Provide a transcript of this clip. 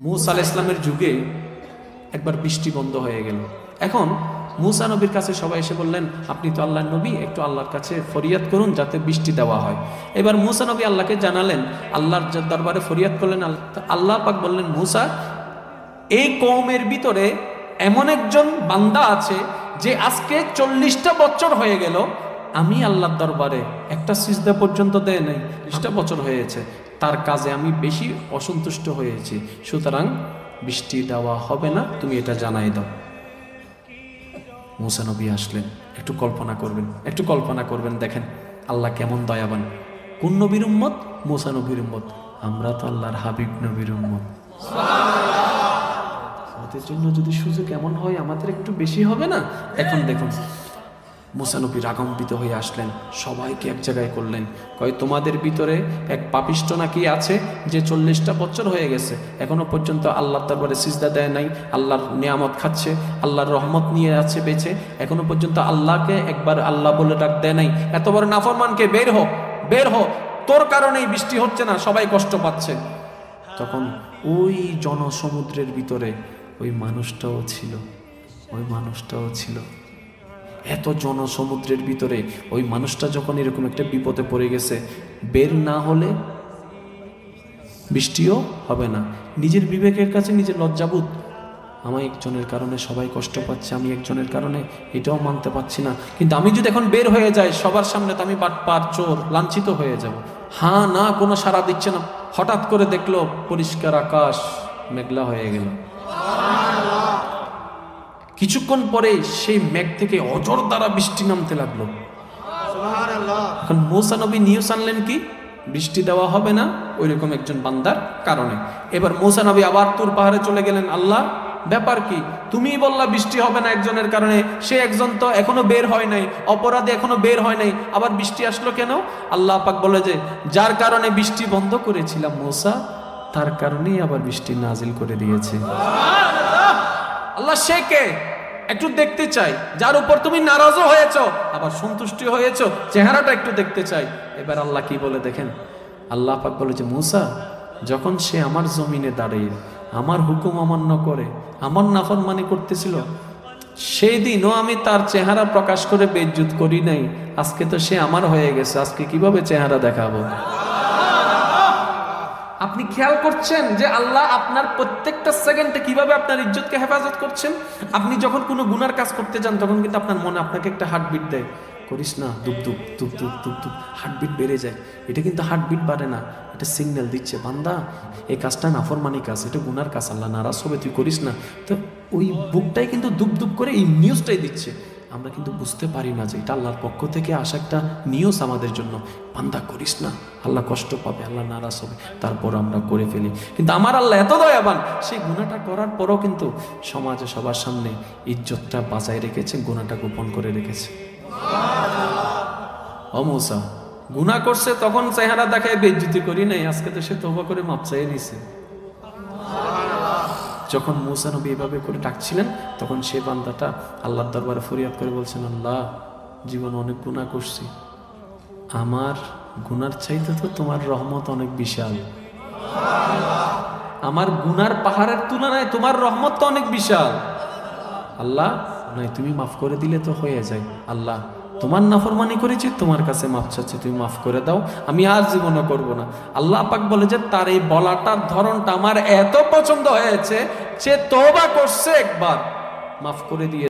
মুসা আল ইসলামের যুগে একবার বৃষ্টি বন্ধ হয়ে গেল। এখন মুসা নবীর কাছে সবাই এসে বললেন, আপনি তো আল্লাহর নবী, একটু আল্লাহর কাছে ফরিয়াদ করুন যাতে বৃষ্টি দেওয়া হয়। এবার মুসা নবী আল্লাহকে জানালেন, আল্লাহর দরবারে ফরিয়াদ করলেন আল্লাহ পাক বললেন, মুসা এই কৌমের ভিতরে এমন একজন বান্দা আছে যে আজকে চল্লিশটা বছর হয়ে গেল, আমি আল্লাহর দরবারে একটা সিজদা পর্যন্ত দেয় নাই বছর হয়েছে। তার কাজে আমি বেশি অসন্তুষ্ট হয়েছি। সুতরাং বৃষ্টি দেওয়া হবে না, তুমি এটা জানাই দাও। মুসানবী আসলেন, একটু কল্পনা করবেন, একটু কল্পনা করবেন, দেখেন আল্লাহ কেমন দয়াবান। কোন নবীর উম্মত? মুসা নবীর উম্মত। আমরা তো আল্লাহর হাবিব নবীর উম্মত। আমাদের জন্য যদি সুযোগ এমন হয়, আমাদের একটু বেশি হবে না? এখন দেখুন মুসানবী রাগম্বিত হয়ে আসলেন। সবাইকে এক জায়গায় করলেন। কয়, তোমাদের ভিতরে এক পাপিষ্ট নাকি আছে যে চল্লিশটা বছর হয়ে গেছে? এখনও পর্যন্ত আল্লাহর তারপরে সিজদা দেয় নাই, আল্লাহর নিয়ামত খাচ্ছে, আল্লাহর রহমত নিয়ে আছে বেঁচে। এখনও পর্যন্ত আল্লাহকে একবার আল্লাহ বলে ডাক দেয় নাই। এত বড় নাফরমানকে বের হোক বের হোক তোর কারণেই বৃষ্টি হচ্ছে না, সবাই কষ্ট পাচ্ছে। তখন ওই জনসমুদ্রের ভিতরে ওই মানুষটাও ছিল, ওই মানুষটাও ছিল। এত জনসমুদ্রের ভিতরে ওই মানুষটা যখন এরকম একটা বিপদে পড়ে গেছে, বের না হলে বৃষ্টিও হবে না। নিজের বিবেকের কাছে নিজের লজ্জাবোধ। আমার একজনের কারণে সবাই কষ্ট পাচ্ছে, আমি একজনের কারণে এটাও মানতে পারছি না। কিন্তু আমি যদি এখন বের হয়ে যাই সবার সামনে, তো আমি বাটপার চোর, লাঞ্ছিত হয়ে যাব। হ্যাঁ না, কোনো সাড়া দিচ্ছে না। হঠাৎ করে দেখল পরিষ্কার আকাশ, মেঘলা হয়ে গেল। কিছুক্ষণ পরে সেই মেঘ থেকে অজর দ্বারা বৃষ্টি নামতে লাগল। এখন মৌসা নবী নিউজ আনলেন কি? বৃষ্টি দেওয়া হবে না ওইরকম একজন বান্দার কারণে। এবার মৌসা নবী আবার তুর পাহাড়ে চলে গেলেন। আল্লাহ ব্যাপার কি? তুমি বললা বৃষ্টি হবে না একজনের কারণে। সে একজন তো এখনও বের হয় নাই অপরাধে এখনও বের হয় নাই। আবার বৃষ্টি আসলো কেন? আল্লাহ পাক বলে যে যার কারণে বৃষ্টি বন্ধ করেছিলাম মৌসা তার কারণেই আবার বৃষ্টি নাজিল করে দিয়েছে। আল্লাহ সে কে একটু দেখতে চাই। যার উপর তুমি নারাজও হয়েছ, আবার সন্তুষ্টি হয়েছ, চেহারাটা একটু দেখতে চাই। এবার আল্লাহ কি বলে দেখেন? আল্লাহ পাক বলে যে, মুসা, যখন সে আমার জমিনে দাঁড়িয়ে আমার হুকুম অমান্য করে, আমার নাফর নাফরমানি করতেছিল সেই দিনও আমি তার চেহারা প্রকাশ করে বেজ্জুত করি নাই। আজকে তো সে আমার হয়ে গেছে, আজকে কীভাবে চেহারা দেখাবো? আপনি খেয়াল করছেন যে আল্লাহ আপনার প্রত্যেকটা সেকেন্ডে কীভাবে আপনার ইজ্জতকে হেফাজত করছেন? আপনি যখন কোনো গুনার কাজ করতে যান, তখন কিন্তু আপনার মনে আপনাকে একটা হার্টবিট দেয়। করিস না দুপ দুপ দুপ দুপ দুপ দুপ হার্টবিট বেড়ে যায়। এটা কিন্তু হার্টবিট বাড়ে না, এটা সিগন্যাল দিচ্ছে, বান্দা, এই কাজটা নাফরমানি কাজ, এটা গুনার কাজ, আল্লাহ নারাজ হবে, তুই করিস না। তো ওই বুকটাই কিন্তু দুপ দুপ করে এই নিউজটাই দিচ্ছে। আমরা কিন্তু বুঝতে পারি না যে এটা আল্লাহর পক্ষ থেকে আসা একটা নিউজ আমাদের জন্য। বান্দা করিস না। আল্লাহ কষ্ট পাবে, আল্লাহ নারাজ হবে, তারপর আমরা করে ফেলি। কিন্তু আমার আল্লাহ এত দয়াবান, সেই গুণাটা করার পরও কিন্তু সমাজে সবার সামনে ইজ্জতটা বাঁচায় রেখেছে গুণাটা গোপন করে রেখেছে। অমৌসা গুণা করছে তখন চেহারা দেখায় বেজ্জুতি করি নাই, আজকে তো সে তোবা করে মাপ চাইয়ে নিছে। যখন মুসা নবী এভাবে করে ডাকছিলেন, তখন সে বান্দাটা আল্লাহর দরবারে ফরিয়াদ করে বলছেন, আল্লাহ, জীবন অনেক গুণা করছি। আমার গুনার চাইতে তো তোমার রহমত অনেক বিশাল। আমার গুনার পাহাড়ের তুলনায় তোমার রহমত তো অনেক বিশাল। আল্লাহ নয় তুমি মাফ করে দিলে তো হয়ে যায়। আল্লাহ তোমার নাফরমানি করেছি, তোমার কাছে মাফ চাচ্ছি, তুমি মাফ করে দাও, আমি আর জীবনে করব না। আল্লাহ পাক বলে যে, তার এই বলাটার ধরনটা আমার এত পছন্দ হয়েছে সে তোবা করছে একবার, মাফ করে দিয়ে